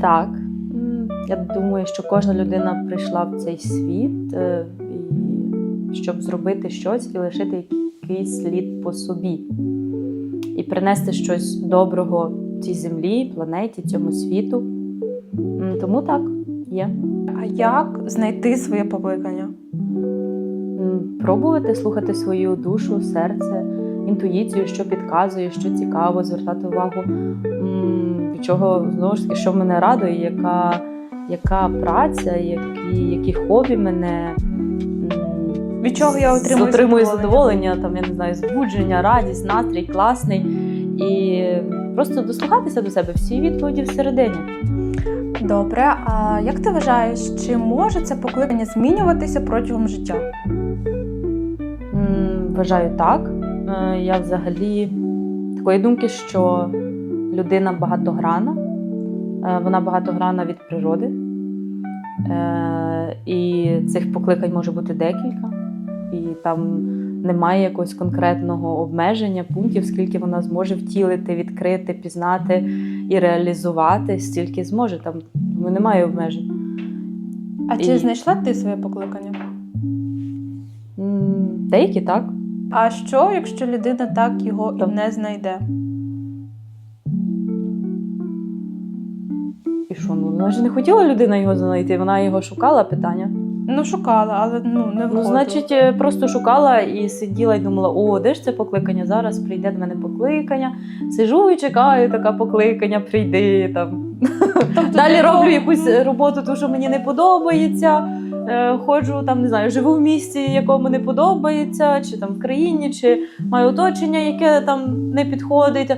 Так. Я думаю, що кожна людина прийшла в цей світ, е, щоб зробити щось і лишити якийсь слід по собі. І принести щось доброго цій землі, планеті, цьому світу. Тому так, є. А як знайти своє покликання? Пробувати слухати свою душу, серце, інтуїцію, що підказує, що цікаво, звертати увагу, від чого знову ж таки, що мене радує, яка, яка праця, які, які хобі мене. Від чого я отримую отримую задоволення? задоволення, там, я не знаю, збудження, радість, настрій класний. І просто дослухатися до себе всі відповіді всередині. Добре, а як ти вважаєш, чи може це покликання змінюватися протягом життя? М, Вважаю так. Е, Я взагалі такої думки, що людина багатограна, Е, вона багатограна від природи. Е, І цих покликань може бути декілька, і там немає якогось конкретного обмеження пунктів, скільки вона зможе втілити, відкрити, пізнати і реалізувати, стільки зможе. Там немає обмежень. А чи І- знайшла ти своє покликання? Деякі так. А що, якщо людина так його і не знайде? І що, ну вона ж не хотіла людина його знайти, вона його шукала питання. Ну, шукала, але ну не Ну, значить, е, просто шукала і сиділа і думала: о, де ж це покликання? Зараз прийде до мене покликання. Сижу і чекаю, така покликання, прийди там. Тобто Далі роблю якусь е, роботу, ту, що мені не подобається. Е, Ходжу там, не знаю, живу в місті, якому не подобається, чи там в країні, чи маю оточення, яке там не підходить.